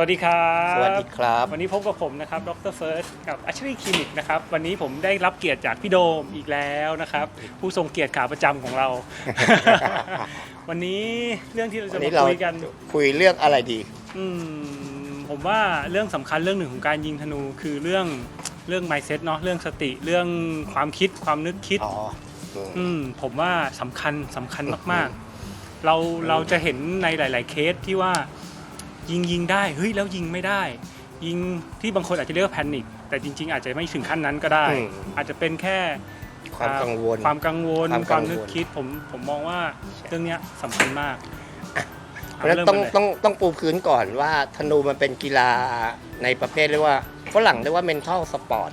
วัสดีครับสวัสดีครับ วันนี้พบกับผมนะครับ ดรเฟิร์ส กับอัชรีคลินิกนะครับ วันนี้ผมได้รับเกียรติจากพี่โดมอีกแล้วนะครับ ผู้ทรงเกียรติขาประจำของเรา วันนี้เรื่องที่เราวัจะนมานี้เราคุยกัน คุยเรื่องอะไรดี อืม ผมว่าเรื่องสำคัญเรื่องหนึ่งของการยิงธนู คือเรื่องเรื่อง mindset เนาะ เรื่องสติ เรื่องความคิด ความนึกคิด อ๋อ อืมอืมผมว่าสำคัญสำคัญมาก ๆ เราเราจะเห็นในหลาย ๆ เคสที่ว่า ยิงยิงได้เฮ้ยแล้วยิงไม่ได้ ยิงที่บางคนอาจจะเรียกว่าแพนิคแต่จริง ๆ อาจจะไม่ถึงขั้นนั้นก็ได้ อืม อาจจะเป็นแค่ความกังวล ความกังวล ความคกัวามงวลนึกคิดผมผมมองว่าเรื่องเนี้ยสำคัญมากเพราะฉะนั้นต้องเริ่มกันเลยต้องต้องปูพื้นก่อนว่าธนูมันเป็นกีฬาในประเภทเรียกว่าฝรั่งเรียกว่า mental sport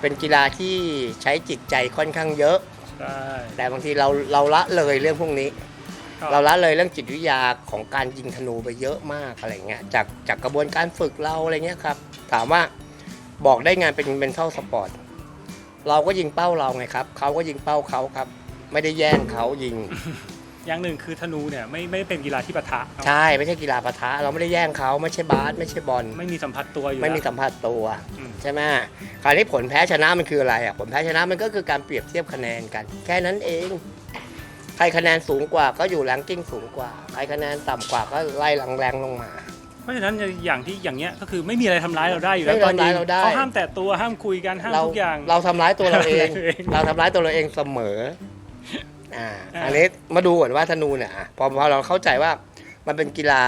เป็นกีฬาที่ใช้จิตใจค่อนข้างเยอะใช่แต่บางทีเราเราละเลยเรื่องพวกนี้ ก็เราละเลยเรื่องจิตวิทยาของการยิงธนูไปเยอะมากอะไรเงี้ยจากจากกระบวนการฝึกเราอะไรเงี้ยครับ ถามว่าบอกได้งานเป็น mental sport เราก็ยิงเป้าเราไงครับเขาก็ยิงเป้าเขาครับ ไม่ได้แย่งเขายิง อย่างหนึ่งคือธนูเนี่ยไม่ไม่ได้เป็นกีฬาที่ปะทะเนอะใช่ไม่ใช่กีฬาปะทะ เราไม่ได้แย่งเขาไม่ใช่บาสไม่ใช่บอลไม่มีสัมผัสตัวอยู่ไม่มีแล้ว สัมผัสตัว อืม ใช่ไหมคราวนี้ผลแพ้ชนะมันคืออะไรอะผลแพ้ชนะมันก็คือการเปรียบเทียบคะแนนกัน แค่นั้นเอง ใครคะแนนสูงกว่าก็อยู่แรงกิ้งสูงกว่า ใครคะแนนต่ำกว่าก็ไล่แรงๆลงมา เพราะฉะนั้นอย่างที่อย่างเงี้ยก็คือไม่มีอะไรทำร้ายเราได้อยู่แล้วไม่มีตอนยิงทำร้ายเราได้ เขาห้ามแตะตัวห้ามคุยกันห้ามเราทุกอย่าง เราทำร้ายตัวเราเองเราทำร้ายตัวเอง เราทำร้ายตัวเราเองเสมอ อ่า อ่า อันนี้มาดูก่อนว่าธนูเนี่ยอะพอพอเราเข้าใจว่ามันเป็นกีฬา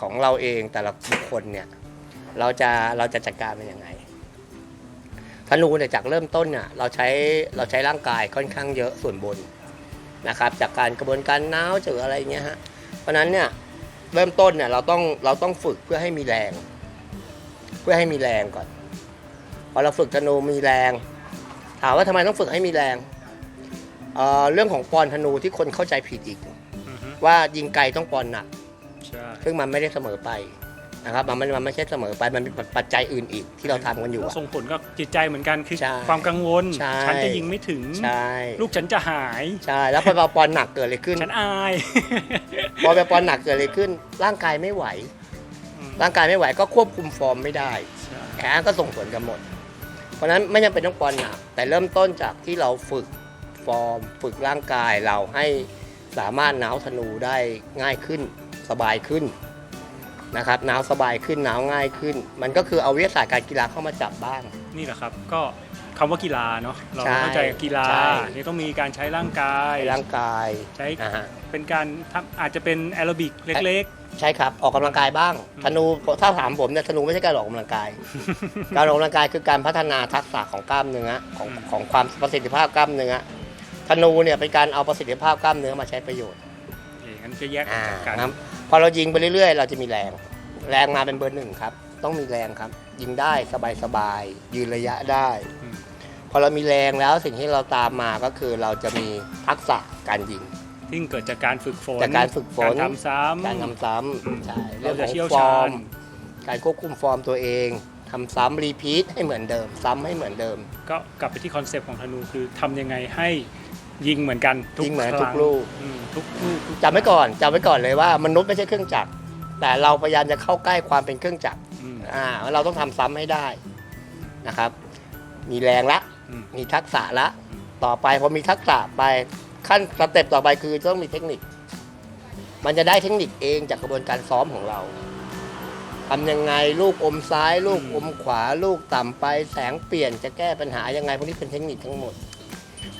ของเราเองแต่ละบุคคลเนี่ย เราจะเราจะจัดการมันยังไงธนูเนี่ยจากเริ่มต้นเนี่ยเราใช้เราใช้ร่างกายค่อนข้างเยอะส่วนบน นะครับ จากการกระบวนการน้าวเจออะไรเงี้ยฮะเพราะฉะนั้นเนี่ยเริ่มต้นเนี่ยเราต้องเราต้องฝึกเพื่อให้มีแรง เพื่อให้มีแรงก่อนพอเราฝึกธนูมีแรง ถามว่าทำไมต้องฝึกให้มีแรงเอ่อเรื่องของปอนธนูที่คนเข้าใจผิดอีกอือฮึว่ายิงไกลต้องปอนหนักใช่ซึ่งมันไม่ได้เสมอไป นะครับมันไม่มันไม่ใช่เสมอไปมันมีปัจจัยอื่นอีกที่เราทำกันอยู่อะ ส่งผลกับจิตใจเหมือนกันคือใช่ความกังวล ใช่ ฉันจะยิงไม่ถึง ใช่ลูกฉันจะหาย ใช่แล้วพอเราปอนหนักเกิดอะไรขึ้นฉันอายพอไปปอนหนักเกิดอะไรขึ้น ร่างกายไม่ไหว อืมร่างกายไม่ไหวก็ควบคุมฟอร์มไม่ได้ใช่แขนก็ส่งผลกันหมด เพราะฉะนั้นไม่จำเป็นต้องปอนหนัก แต่เริ่มต้นจากที่เราฝึกฟอร์ม ฝึกร่างกายเราให้สามารถหนาวธนูได้ง่ายขึ้นสบายขึ้น นะครับหนาวสบายขึ้นหนาวง่ายขึ้น มันก็คือเอาวิทยาศาสตร์การกีฬาเข้ามาจับบ้าง นี่แหละครับก็คำว่ากีฬาเนาะเราใช่เข้าใจกีฬาใช่นี่ต้องมีการใช้ร่างกายร่างกายใช้นะฮะ เป็นการทำอาจจะเป็นแอโรบิกเล็ก ใช่ครับ ออกกำลังกายบ้าง ธนูถ้าถามผมเนี่ยธนูไม่ใช่การออกกำลังกาย การออกกำลังกายคือการพัฒนาทักษะของกล้ามเนื้อของอืม ของความประสิทธิภาพกล้ามเนื้อธนูเนี่ยเป็นการเอาประสิทธิภาพกล้ามเนื้อมาใช้ประโยชน์ๆเองงั้นจะแยกออกอ่าจากกันครับ พอเรายิงไปเรื่อยๆ เราจะมีแรง แรงมาเป็นเบอร์หนึ่งครับ ต้องมีแรงครับ ยิงได้สบายๆยืนระยะได้อืมพอเรามีแรงแล้วสิ่งที่เราตามมาก็คือเราจะมีทักษะการยิงซึ่งเกิดจากการฝึกฝนจากการฝึกฝนการทำซ้ำการทำซ้อืมำใช่เราเรื่องจะของเชี่ยวฟอชาร์ญมการควบคุมฟอร์มตัวเองทำซ้ำรีพีทให้เหมือนเดิม ซ้ำให้เหมือนเดิม ก็กลับไปที่คอนเซปต์ของธนูคือทำยังไงให้ ยิงเหมือนกันทุกยิงเหมือนคทุรั้กลูก อืมทุกลูกทุกจำไว้ก่อนจำไว้ก่อนเลยว่ามนุษย์ไม่ใช่เครื่องจักรแต่เราพยายามจะเข้าใกล้ความเป็นเครื่องจักรอืม อ่าเราต้องทำซ้ำให้ได้นะครับ มีแรงละอืม มีทักษะละ ต่อไปพอมีทักษะไปขั้นสเต็ปต่อไปคือต้องมีเทคนิค มันจะได้เทคนิคเองจากกระบวนการซ้อมของเราทำยังไงลูกอมซ้าย ลูกอมขวา ลูกต่ำไปแสงเปลี่ยนจะแก้ปัญหายังไงพวกนี้เป็นเทคนิคทั้งหมด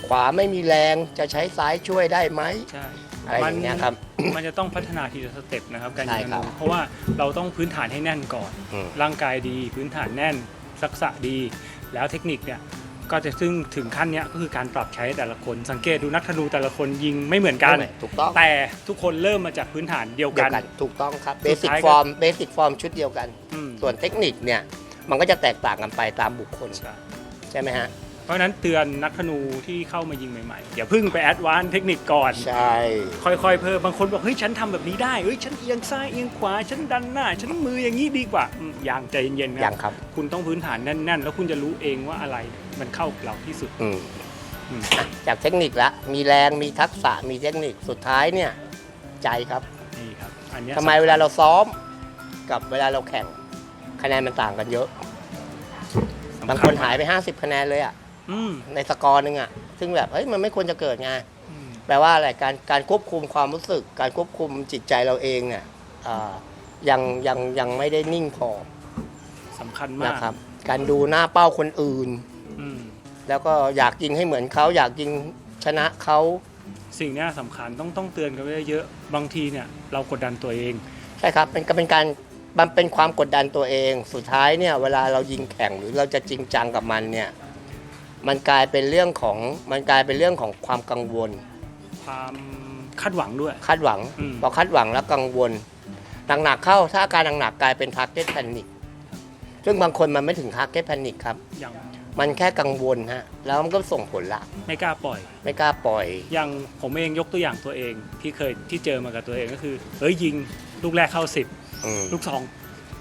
ขวาไม่มีแรงจะใช้ซ้ายช่วยได้ไหม ใช่อะไรอย่างเงี้ยครับมันจะต้องพัฒนาทีละสเต็ปนะครับการใช่ยิงธครันูบเพราะว่าเราต้องพื้นฐานให้แน่นก่อน อืม ร่างกายดีพื้นฐานแน่นทักษะดี แล้วเทคนิคเนี่ยก็จะซึ่งถึงขั้นเนี้ยก็คือการปรับใช้แต่ละคนสังเกตดูนักธนูแต่ละคนยิงไม่เหมือนกัน ถูกต้องแต่ทุกคนเริ่มมาจากพื้นฐานเดียวเดียกัวนกันถูกต้องครับเบสุสิดกท้ายฟก็อร์มเบสิกฟอร์มชุดเดียวกัน อืมส่วนเทคนิคเนี่ยมันก็จะแตกต่างกันไปตามบุคคล ใช่ ใช่ไหมฮะ เพราะฉะนั้นเตือนนักธนูที่เข้ามายิงใหม่ๆอย่าเพิ่งไปแอดวานซ์เทคนิคก่อน ใช่ ค่อยๆเพิ่มบางคนบอกเฮ้ยฉันทำแบบนี้ได้เฮ้ยฉันเอียงซ้ายเอียงขวาฉันดันหน้า ฉันมืออย่างนี้ดีกว่าอืมอย่างใจเย็นๆอคย่ารับงครับ คุณต้องพื้นฐานแน่นๆ แล้วคุณจะรู้เองว่าอะไรมันเข้ากับเราที่สุด อืมอืมอะจากเทคนิคละมีแรงมีทักษะมีเทคนิคสุดท้ายเนี่ยใจครับนี่ครับอันเนี้ยทำไมเวลาเราซ้อม กับเวลาเราแข่ง คะแนนมันต่างกันเยอะ สำญบางคนหายไป 50 คะแนนเลยอะ อืมในสกอร์หนึงอะซึ่งแบบเฮ้ยมันไม่ควรจะเกิดไงอืมแปลว่าอะไรการการควบคุมความรู้สึก การควบคุมจิตใจเราเองเนี่ยอ่ายังยังยังไม่ได้นิ่งพอสำคัญมากนะครับ การดูหน้าเป้าคนอื่น อืมแล้วก็อยากยิงให้เหมือนเขาอยากยิงชนะเขาสิ่งเนี้ยสำคัญต้องต้องเตือนกันไว้เยอะบางทีเนี่ย เรากดดันตัวเอง ใช่ครับเป็นก็เป็นการมันเป็นความกดดันตัวเอง สุดท้ายเนี่ยเวลาเรายิงแข่งหรือเราจะจริงจังกับมันเนี่ย มันกลายเป็นเรื่องของมันกลายเป็นเรื่องของความกังวล ความคาดหวังด้วย คาดหวังอืม พอคาดหวังแล้วกังวลหนักๆเข้าถ้าอาการหนักๆกลายเป็นทาร์เก็ตแพนิคซึ่งบางคนมันไม่ถึงทาร์เก็ตแพนิคครับ อย่างมันแค่กังวลฮะแล้วมันก็ส่งผลละ ไม่กล้าปล่อย ไม่กล้าปล่อย อย่างผมเองยกตัวอย่างตัวเองที่เคยที่เจอมากับตัวเองก็คือเฮ้ยยิงลูกแรกเข้าสิบอืมลูกสอง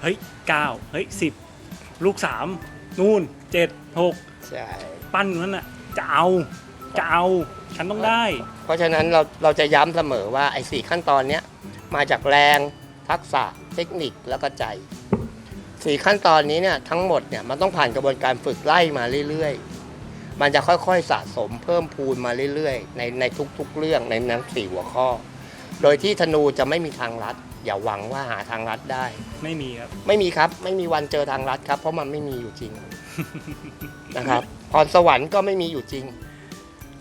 เฮ้ยเก้าเฮ้ยสิบลูกสามนู่นเจ็ดหกใช่ ปั้นนั้นน่ะจะเอาจะเอาฉันต้องได้ เพราะฉะนั้นเราเราจะย้ำเสมอว่าไอ้สี่ขั้นตอนเนี้ยมาจากแรงทักษะเทคนิคแล้วก็ใจสี่ขั้นตอนนี้เนี่ยทั้งหมดเนี่ยมันต้องผ่านกระบวนการฝึกไล่มาเรื่อยๆ มันจะค่อยๆสะสมเพิ่มพูนมาเรื่อยๆ ในในทุกๆเรื่องในนั้นสี่หัวข้อ โดยที่ธนูจะไม่มีทางลัด อย่าหวังว่าหาทางลัดได้ ไม่มีครับ ไม่มีครับ ไม่มีวันเจอทางลัดครับ เพราะมันไม่มีอยู่จริงนะครับ พรสวรรค์ก็ไม่มีอยู่จริง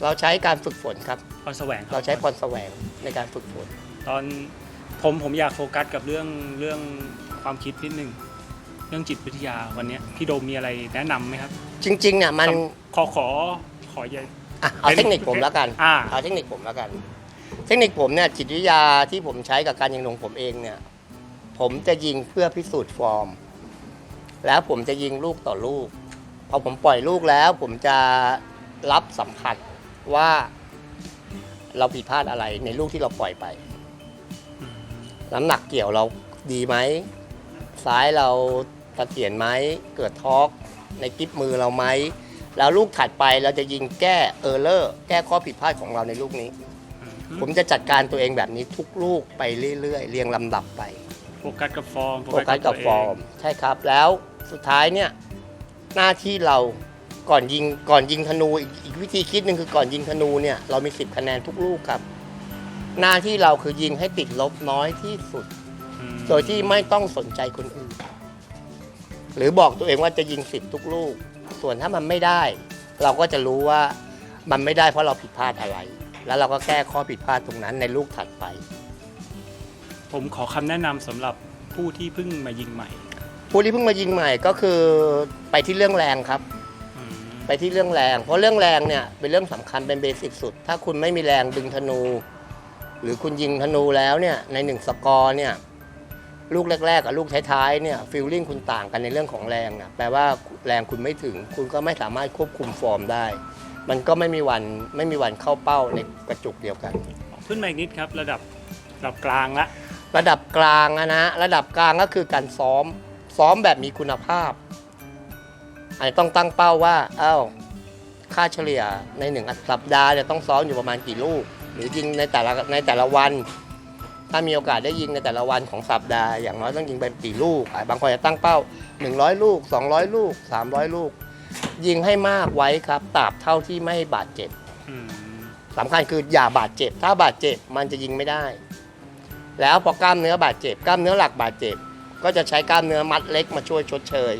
เราใช้การฝึกฝนครับ พรแสวงคบเราใช้พรแสวงในการฝึกฝน ตอนผมผมอยากโฟกัสกับเรื่องเรื่องความคิดนิดนึงเรื่องจิตวิทยาวันเนี้ยพี่โดมมีอะไรแนะนำไหมครับจริงๆเนี่ยมันขอขอขออย่า อะเอาเทคนิคผมแล้วกัน อ่า เอาเทคนิคผมแล้วกัน เทคนิคผมเนี่ยจิตวิทยาที่ผมใช้กับการยิงลงผมเองเนี่ย ผมจะยิงเพื่อพิสูจน์ฟอร์ม แล้วผมจะยิงลูกต่อลูก พอผมปล่อยลูกแล้ว ผมจะรับสัมผัสว่าเราผิดพลาดอะไรในลูกที่เราปล่อยไป น้ำหนักเกี่ยวเราดีไหม ซ้ายเราตะเถียนไหม เกิดทอร์กในกริปมือเราไหม แล้วลูกถัดไปเราจะยิงแก้เออร์เลอร์ แก้ข้อผิดพลาดของเราในลูกนี้ ผมจะจัดการตัวเองแบบนี้ทุกลูกไปเรื่อยๆ เรียงลำดับไป โฟกัสกับฟอร์มโฟกัสกับตัวเงฟอร์ม ใช่ครับ แล้วสุดท้ายเนี่ย หน้าที่เราก่อนยิงก่อนยิงธนูอีกอีกวิธีคิดหนึ่งคือก่อนยิงธนูเนี่ยเรามี 10 คะแนนทุกลูกครับ หน้าที่เราคือยิงให้ติดลบน้อยที่สุดอืมโดยที่ไม่ต้องสนใจคนอื่น หรือบอกตัวเองว่าจะยิงสิบทุกลูก ส่วนถ้ามันไม่ได้ เราก็จะรู้ว่ามันไม่ได้เพราะเราผิดพลาดอะไร แล้วเราก็แก้ข้อผิดพลาดตรงนั้นในลูกถัดไป ผมขอคำแนะนำสำหรับผู้ที่เพิ่งมายิงใหม่ ผู้ที่เพิ่งมายิงใหม่ก็คือไปที่เรื่องแรงครับ อืมไปที่เรื่องแรง เพราะเรื่องแรงเนี่ยเป็นเรื่องสำคัญเป็นเบสิกสุด ถ้าคุณไม่มีแรงดึงธนู หรือคุณยิงธนูแล้วเนี่ยในหนึ่งสกอร์เนี่ยลูกแรกๆกับลูกท้ายๆเนี่ยฟีลลิ่งคุณต่างกันในเรื่องของแรงนะแปลว่าแรงคุณไม่ถึง คุณก็ไม่สามารถควบคุมฟอร์มได้ มันก็ไม่มีวันไม่มีวันเข้าเป้าในกระจุกเดียวกัน ขึ้นมาอีกนิดครับ ระดับระดับกลางละ ระดับกลางอะนะระดับกลางก็คือการซ้อม ซ้อมแบบมีคุณภาพอาจจะต้องตั้งเป้าว่าเอ้าค่าเฉลี่ยในหนึ่งสัปดาห์เนี่ยต้องซ้อมอยู่ประมาณกี่ลูก หรือยิงในแต่ละในแต่ละวัน ถ้ามีโอกาสได้ยิงในแต่ละวันของสัปดาห์อย่างน้อยต้องยิงไปกี่ลูกบางคนจะตั้งเป้า 100 ลูก 200 ลูก 300 ลูก ยิงให้มากไว้ครับตราบเท่าที่ไม่บาดเจ็บสำคัญคืออย่าบาดเจ็บ ถ้าบาดเจ็บมันจะยิงไม่ได้ แล้วพอกล้ามเนื้อบาดเจ็บ กล้ามเนื้อหลักบาดเจ็บ ก็จะใช้กล้ามเนื้อมัดเล็กมาช่วยชดเชย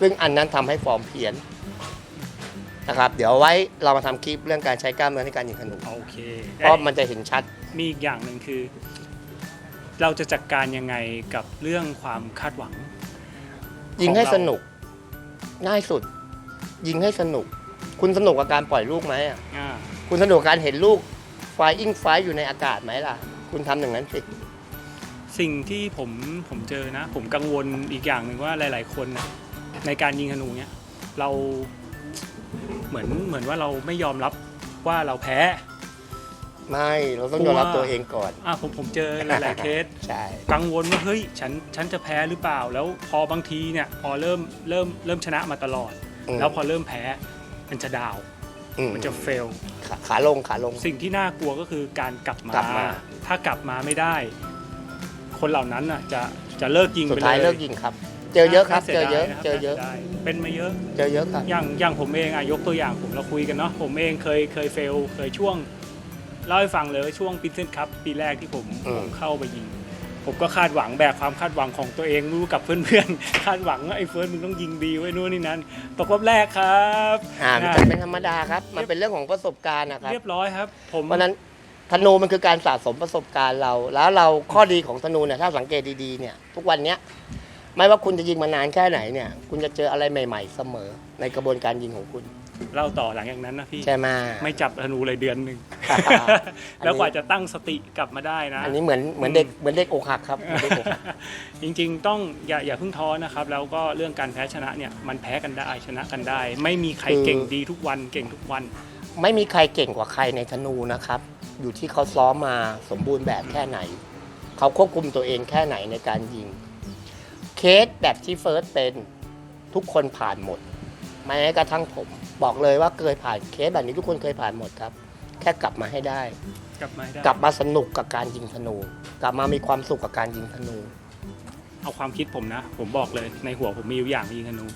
ซึ่งอันนั้นทำให้ฟอร์มเพี้ยนนะครับเดี๋ยวไว้เรามาทำคลิปเรื่องการใช้กล้ามเนื้อในการยิงธนูโอเคเพราะมันจะเห็นชัดมีอีกอย่างหนึ่งคือ เราจะจัดการยังไงกับเรื่องความคาดหวัง ยิงให้ของเราสนุก ง่ายสุด ยิงให้สนุก คุณสนุกกับการปล่อยลูกไหมอะอ่าคุณสนุกกับการเห็นลูกไฟอิงไฟอยู่ในอากาศไหมล่ะ คุณทำอย่างนั้นสิ สิ่งที่ผมผมเจอนะ ผมกังวลอีกอย่างหนึ่งว่าหลาย ๆ คนน่ะในการยิงธนูเนี้ยเราเหมือนเหมือนว่าเราไม่ยอมรับว่าเราแพ้ ไม่เราต้องยอมรับตัวเองก่อน อะผมผมเจอหลาย ๆ เคส ใช่ กังวลว่าเฮ้ยฉันฉันจะแพ้หรือเปล่า แล้วพอบางทีเนี่ยพอเริ่มเริ่มเริ่มชนะมาตลอด อืม แล้วพอเริ่มแพ้มันจะดาวน์อืมมันจะเฟล ขาขาลงขาลง สิ่งที่น่ากลัวก็คือการกลับมา กลับมา ถ้ากลับมาไม่ได้ คนเหล่านั้นน่ะจะจะเลิกยิงสุไปดเลยท้ายเลิกยิงครับ เจอเยอะครับ น่าเจอเยอะสีดาเจอเยอะ น่าสีดายเป็นมาเยอะ เจอเยอะครับ อย่างอย่างผมเองอะยกตัวอย่างผมเราคุยกันเนาะผมเองเคยเคยเฟลเคยช่วงเล่าให้ฟังเลยว่าช่วงปินเซนครับปีแรกที่ผมอืม ผมเข้าไปยิง ผมก็คาดหวังแบกความคาดหวังของตัวเองรู้กับเพื่อนๆ คาดหวังว่าไอ้เฟิร์สมึงต้องยิงดีไว้นู่นนี่นั่นตกรอบแรกครับอ่ามันอ่าจะเป็นธรรมดาครับ มันเป็นเรื่องของประสบการณ์นะครับ เรียบร้อยครับ ผมเพราะฉะนั้น ธนูมันคือการสะสมประสบการณ์เรา แล้วเราข้อดีของธนูเนี่ยถ้าสังเกตดีๆเนี่ยทุกวันเนี้ยไม่ว่าคุณจะยิงมานานแค่ไหนเนี่ยคุณจะเจออะไรใหม่ ๆ เสมอในกระบวนการยิงของคุณ เล่าต่อหลังจากนั้นนะพี่ ใช่ไหม ไม่จับธนูเลยเดือนหนึ่ง อันนี้ แล้วกว่าจะตั้งสติกลับมาได้นะ อันนี้เหมือนเหมือนเด็กเหมือนเด็กอกหักครับเหมือนเด็กอกหัก จริงๆ ต้องอย่าอย่าเพิ่งท้อนะครับ แล้วก็เรื่องการแพ้ชนะเนี่ยมันแพ้กันได้ชนะกันได้ ไม่มีใครเก่งดีทุกวันเก่งทุกวัน ไม่มีใครเก่งกว่าใครในธนูนะครับ อยู่ที่เขาซ้อมมาสมบูรณ์แบบแค่ไหน เขาควบคุมตัวเองแค่ไหนในการยิง เคสแบบที่เฟิร์สเป็นทุกคนผ่านหมดแม้กระทั่งผมบอกเลยว่าเคยผ่านเคสแบบนี้ทุกคนเคยผ่านหมดครับ แค่กลับมาให้ได้ กลับมาให้ได้กลับมาสนุกกับการยิงธนู กลับมามีความสุขกับการยิงธนู เอาความคิดผมนะ ผมบอกเลยในหัวผมมีอยู่อย่างยิงธนู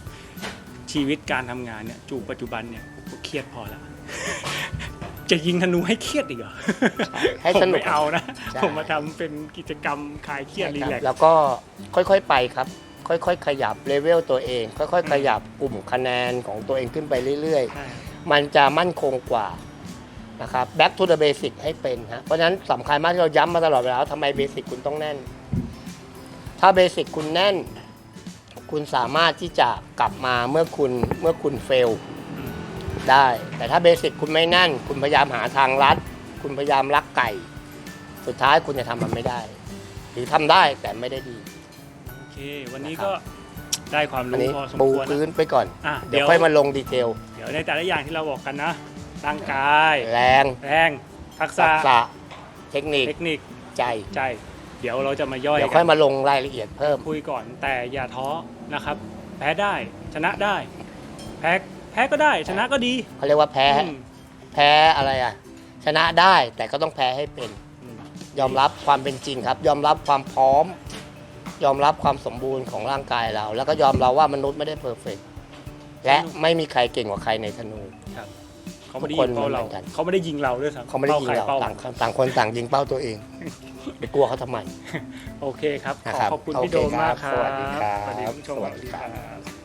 ชีวิตการทำงานเนี่ยจูปัจจุบันเนี่ยผมเครียดพอแล้ว จะยิงธนูให้เครียดอีกเหรอให้สนุกผมไม่เอานะ ใช่ ผมมาทำเป็นกิจกรรมคลายเครียดรีนะคแลรับกซ์ แล้วก็ค่อยๆไปครับ ค่อยๆ ขยับเลเวลตัวเอง ค่อยๆขยับกลุ่มคะแนนของตัวเองขึ้นไปเรื่อย ใช่ ๆ มันจะมั่นคงกว่านะครับ back to the basic ให้เป็นฮะเพราะฉะนั้นสำคัญมากที่เราย้ำมาตลอดเวลาว่าทำไมเบสิกคุณต้องแน่น ถ้าเบสิกคุณแน่น คุณสามารถที่จะกลับมาเมื่อคุณเมื่อคุณเฟลอืม ได้ แต่ถ้าเบสิกคุณไม่แน่น คุณพยายามหาทางลัด คุณพยายามลักไก่ สุดท้ายคุณจะทำมันไม่ได้ หรือทำได้แต่ไม่ได้ดี โอเค วันนี้ก็ได้ความอันรู้นี้พอสมปูควรพื้นะนไปก่อน อะเดี๋เดี๋ยยววค่อยมาลงดีเทล เดี๋ยวในแต่ละอย่างที่เราบอกกันนะร่างกาย แรงแรงทักษะทักษะเทคนิคเทคนิคใจ ใจ เดี๋ยวเราจะมาย่อยเดี๋ยวกัค่อยนมาลงรายละเอียดเพิ่ม คุยก่อนแต่อย่าท้อนะครับ แพ้ได้ชนะได้ แพ้ แพ้ก็ได้ชนะก็ดีเขาเรียกว่าแพ้ อืมแพ้อะไรอะ ชนะได้แต่ก็ต้องแพ้ให้เป็น อืมยอมรับความเป็นจริงครับ ยอมรับความพร้อม ยอมรับความสมบูรณ์ของร่างกายเรา แล้วก็ยอมรับว่ามนุษย์ไม่ได้เพอร์เฟกและไม่มีใครเก่งกว่าใครในธนู เขาไม่ได้ทุกคนยิงเป้าเราเหมือนกัน เขาไม่ได้ยิงเราด้วยซ้ำเขาไม่ได้ยิงเราป้ต่างคนต่างคนต่างยิงเป้าตัวเอง ไปกลัวเขาทำไม โอเคครับขนะอครับขอบคุณโอเคพี่โดมมากคครัรับบสวัสดีครับสวัสดีคุณผู้ชมสวัสดีครับสวัสดีครับ